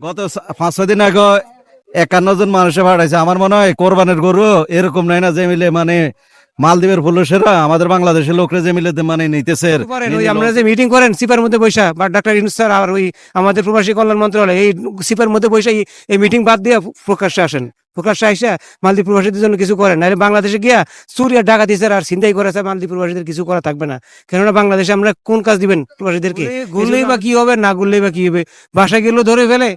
গত পাঁচ ছয় দিন আগে একান্ন জন মানুষে পাঠাইছে। আমার মনে হয় কোরবানের গরু এরকম নাই না যে মিলে মানে মালদ্বীপের পুলিশেরা আমাদের বাংলাদেশের লোকরা যে মিলে মানে নিতেছে। আমরা যে মিটিং করেন সিপার মধ্যে বৈশা বা ডাক্তার ইউনুস স্যার আর ওই আমাদের প্রবাসী কল্যাণ মন্ত্রণালয় এই সিপার মধ্যে বৈশা এই মিটিং বাদ দিয়ে প্রকাশ্যে আসেন। প্রকাশ্যে আইসা মালদ্বীপ প্রবাসীদের জন্য কিছু করেন নাহলে বাংলাদেশে গিয়া সুরিয়া ডাকা দিছে আর চিন্তাই করেছে মালদ্বীপ প্রবাসীদের কিছু করা থাকবে না। কেননা বাংলাদেশে আমরা কোন কাজ দিবেন প্রবাসীদেরকে? ঘুরলেই বা কি হবে? না ঘুরলেই বা কি হবে? বাসা গেলেও ধরে ফেলে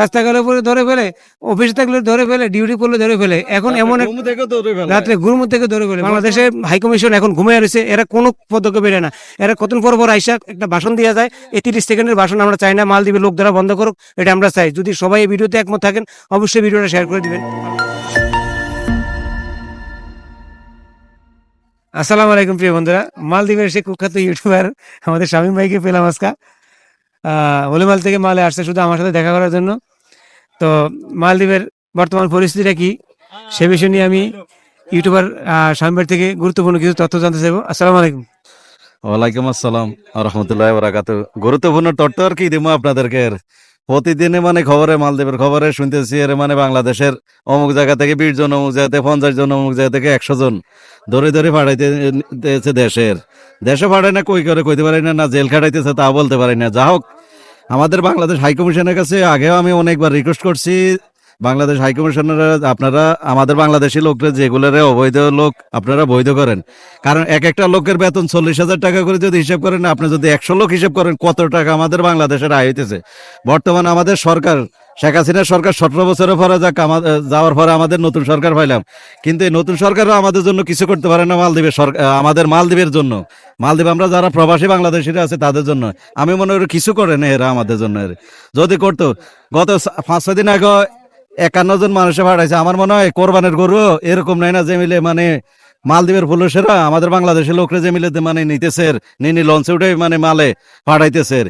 রাস্তা গেলে পরে ধরে ফেলে অফিস থাকলে ধরে ফেলে ডিউটি করলে ধরে ফেলে। এখন এমন রাত্রে ঘুরমুর থেকে ধরে ফেলে। বাংলাদেশে হাইকমিশন এখন ঘুমিয়ে রয়েছে। এরা কোনো পদক্ষেপ বেড়ে না। এরা কতদিন পর পর আইসা একটা ভাষণ দিয়ে যায়। এই তিরিশ সেকেন্ডের ভাষণ আমরা চাই না। মালদ্বীপের লোক দ্বারা বন্ধ করুক এটা আমরা চাই। যদি সবাই এই ভিডিওতে একমত থাকেন অবশ্যই ভিডিওটা শেয়ার করে দিবেন। আসসালামু আলাইকুম প্রিয় বন্ধুরা। মালদ্বীপের সে কুখ্যাত ইউটিউবার আমাদের শামীম ভাইকে পেলাম আজকা। হলিমাল থেকে মালে আসছে শুধু আমার সাথে দেখা করার জন্য। তো মালদ্বীপের বর্তমান পরিস্থিতিটা কি? সে বিষয় নিয়ে আমি ইউটিউবার শামীম ভাই থেকে গুরুত্বপূর্ণ কিছু তথ্য জানতে চাইব। আসসালামু আলাইকুম। ওয়ালাইকুম আসসালাম। রহমতুল্লাহ বরাকাত গুরুত্বপূর্ণ তথ্য আর কি দেবো আপনাদেরকে প্রতিদিনে মানে খবরে মালদ্বীপের খবরে শুনতেছি, এর মানে বাংলাদেশের অমুক জায়গা থেকে বিশ জন, অমুক জায়গা থেকে পঞ্চাশ জন, অমুক জায়গা থেকে একশো জন ধরে ধরে পাঠাইতেছে দেশের। দেশে ফাটাই না, কই করে কইতে পারি না না জেল খাটাইতেছে তা বলতে পারি না। যা হোক আমাদের বাংলাদেশ হাইকমিশনের কাছে আগেও আমি অনেকবার রিকোয়েস্ট করছি বাংলাদেশ হাইকমিশনার আপনারা আমাদের বাংলাদেশি লোকরা যেগুলোরে অবৈধ লোক, আপনারা বৈধ করেন। কারণ এক একটা লোকের বেতন চল্লিশ হাজার টাকা করে যদি হিসাব করেন, আপনি যদি একশো লোক হিসাব করেন, কত টাকা আমাদের বাংলাদেশের আয় হইতেছে? বর্তমান আমাদের সরকার, শেখ হাসিনার সরকার সতেরো বছরের পরে যাক যাওয়ার পরে আমাদের নতুন সরকার পাইলাম। কিন্তু এই নতুন সরকারও আমাদের জন্য কিছু করতে পারে না মালদ্বীপের সরকার আমাদের মালদ্বীপের জন্য। মালদ্বীপ আমরা যারা প্রবাসী বাংলাদেশিরা আছে, তাদের জন্য। আমি মনে করি কিছু করে না এরা আমাদের জন্য যদি করতো, গত পাঁচ, ছয় দিন আগে একান্ন জন মানুষে পাঠাইছে। আমার মনে হয় কোরবানের গরু এরকম নাই না যে মিলে মানে মালদ্বীপের পুলিশেরা আমাদের বাংলাদেশের লোকরা যে মিলে মানে নিতেছে নিনি লঞ্চে উঠে মানে মালে পাঠাইতেছে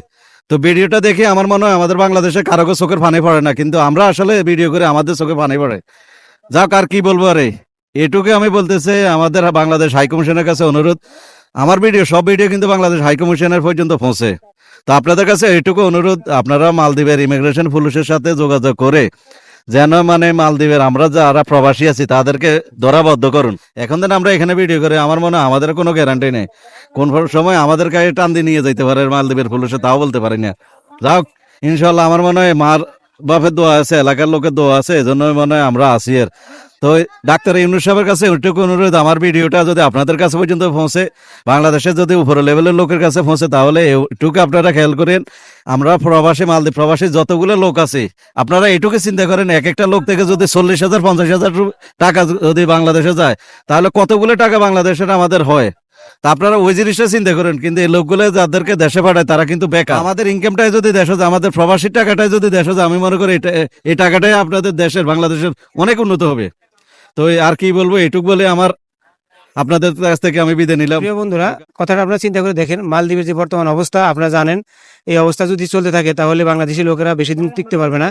তো ভিডিওটা দেখে আমার মনে হয় আমাদের বাংলাদেশে কারও চোখের পানি পড়ে না, কিন্তু আমরা আসলে ভিডিও করে আমাদের চোখে পানি পড়ে। যাক, আর কি বলব আরে, এটুকু আমি বলতেছে, আমাদের বাংলাদেশ হাইকমিশনের কাছে অনুরোধ, আমার ভিডিও, সব ভিডিও কিন্তু বাংলাদেশ হাইকমিশনের পর্যন্ত পৌঁছে। তো আপনাদের কাছে এটুকু অনুরোধ, আপনারা মালদ্বীপের ইমিগ্রেশন পুলিশের সাথে যোগাযোগ করে যেন মানে মালদ্বীপের আমরা যারা প্রবাসী আছি, তাদেরকে ধরাবদ্ধ করুন। এখন দিন আমরা এখানে ভিডিও করে, আমার মনে হয় আমাদের কোনো গ্যারান্টি নেই। কোন সময় আমাদের কাছে টান দিয়ে নিয়ে যেতে পারে মালদ্বীপের পুলিশে তাও বলতে পারি না। যাক ইনশাল্লাহ আমার মনে হয় মার বাপের দোয়া আছে, এলাকার লোকের দোয়া আছে এই জন্য মনে হয় আমরা আসি আর তো ডাক্তার ইউনুস সাহেবের কাছে ওইটুকু অনুরোধ, আমার ভিডিওটা যদি আপনাদের কাছে পর্যন্ত পৌঁছে, বাংলাদেশের যদি উপরে লেভেলের লোকের কাছে পৌঁছে, তাহলে এটুকু আপনারা খেয়াল করেন, আমরা প্রবাসী, মালদ্বীপ প্রবাসী যতগুলো লোক আছে, আপনারা এটুকু চিন্তা করেন এক একটা লোক থেকে যদি চল্লিশ হাজার, পঞ্চাশ হাজার টাকা যদি বাংলাদেশে যায়, তাহলে কতগুলো টাকা বাংলাদেশের আমাদের হয়? তা আপনারা ওই জিনিসটা চিন্তা করেন, কিন্তু এই লোকগুলো যাদেরকে দেশে পাঠায়, তারা কিন্তু বেকার। আমাদের ইনকামটাই যদি দেশে যায়, আমাদের প্রবাসীর টাকাটাই যদি দেশে যায়, আমি মনে করি এই টাকাটাই আপনাদের দেশের, বাংলাদেশের অনেক উন্নত হবে। তো আর কি বলব, এটুক বলে আমার আপনাদের কাছ থেকে আমি বিদায় নিলাম। প্রিয় বন্ধুরা, কথাটা আপনারা চিন্তা করে দেখেন, মালদ্বীপের যে বর্তমান অবস্থা, আপনারা জানেন, এই অবস্থা যদি চলতে থাকে, তাহলে বাংলাদেশি লোকেরা বেশি দিন টিকতে পারবে না।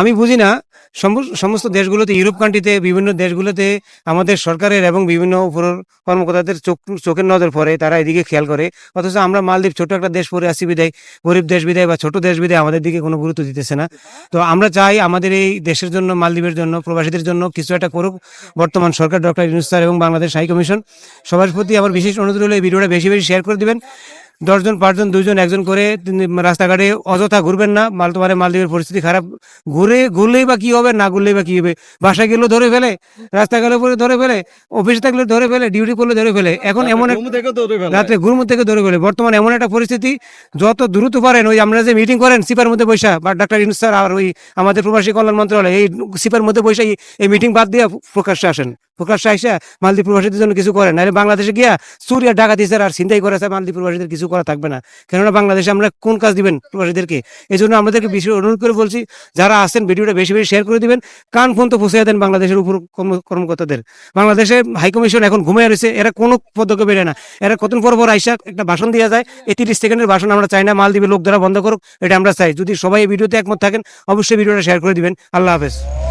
আমি বুঝি না সমস্ত দেশগুলোতে, ইউরোপ কান্ট্রিতে বিভিন্ন দেশগুলোতে আমাদের সরকারের এবং বিভিন্ন উপর কর্মকর্তাদের চোখ চোখের নজর পড়ে, তারা এদিকে খেয়াল করে। অথচ আমরা মালদ্বীপ ছোট একটা দেশ পড়ে আসি বিদায়। গরিব দেশ বিদায় বা ছোট দেশ বিদায় আমাদের দিকে কোনো গুরুত্ব দিতেছে না। তো আমরা চাই আমাদের এই দেশের জন্য, মালদ্বীপের জন্য, প্রবাসীদের জন্য কিছু একটা করুক। বর্তমান সরকার ডক্টর ইউনুস স্যার এবং বাংলাদেশ হাই কমিশন সবার প্রতি আমার বিশেষ অনুরোধ হলো এই ভিডিওটা বেশি বেশি শেয়ার করে দিবেন। দশজন পাঁচজন দুইজন একজন করে রাস্তাঘাটে অযথা ঘুরবেন না। মাল তোমার মালদ্বীপের পরিস্থিতি খারাপ। ঘুরে ঘুরলেই বা কি হবে না ঘুরলেই বা কি হবে? বাসায় গেলেও ধরে ফেলে রাস্তা গেলে পরে ধরে ফেলে অফিস থাকলে ধরে ফেলে ডিউটি করলে ধরে ফেলে। এখন এমন রাত্রে ঘুরমুর থেকে ধরে ফেলে। বর্তমান এমন একটা পরিস্থিতি যত দ্রুত পারেন ওই আমরা যে মিটিং করেন সিপার মধ্যে বৈশা বা ডাক্তার ইউনুস স্যার আর ওই আমাদের প্রবাসী কল্যাণ মন্ত্রণালয় এই সিপার মধ্যে বৈশা এই- মিটিং বাদ দিয়ে প্রকাশ্যে আসেন। প্রকাশ্যে আইসা মালদ্বীপ প্রবাসীদের জন্য কিছু করেন। নাহলে বাংলাদেশে গিয়া সুরিয়া ডাকা দিচ্ছে আর চিন্তাই করেছে মালদ্বীপ প্রবাসীদের কিছু করা থাকবে না। কেননা বাংলাদেশে আমরা কোন কাজ দিবেন প্রবাসীদেরকে? এই জন্য আমাদেরকে বিশেষ অনুরোধ করে বলছি, যারা আছেন ভিডিওটা বেশি বেশি শেয়ার করে দিবেন, কান ফোন তো পৌঁছে দেন বাংলাদেশের উপর কর্মকর্তাদের। বাংলাদেশে হাইকমিশন এখন ঘুমিয়ে রয়েছে, এরা কোনো পদক্ষেপ বেড়ে না। এরা কতদিন পর পর আইসা একটা ভাষণ দেওয়া যায়, এই তিরিশ সেকেন্ডের ভাষণ আমরা চাই না, মাল দিবে, লোক দ্বারা বন্ধ করুক, এটা আমরা চাই। যদি সবাই এই ভিডিওতে একমত থাকেন, অবশ্যই ভিডিওটা শেয়ার করে দিবেন। আল্লাহ হাফেজ।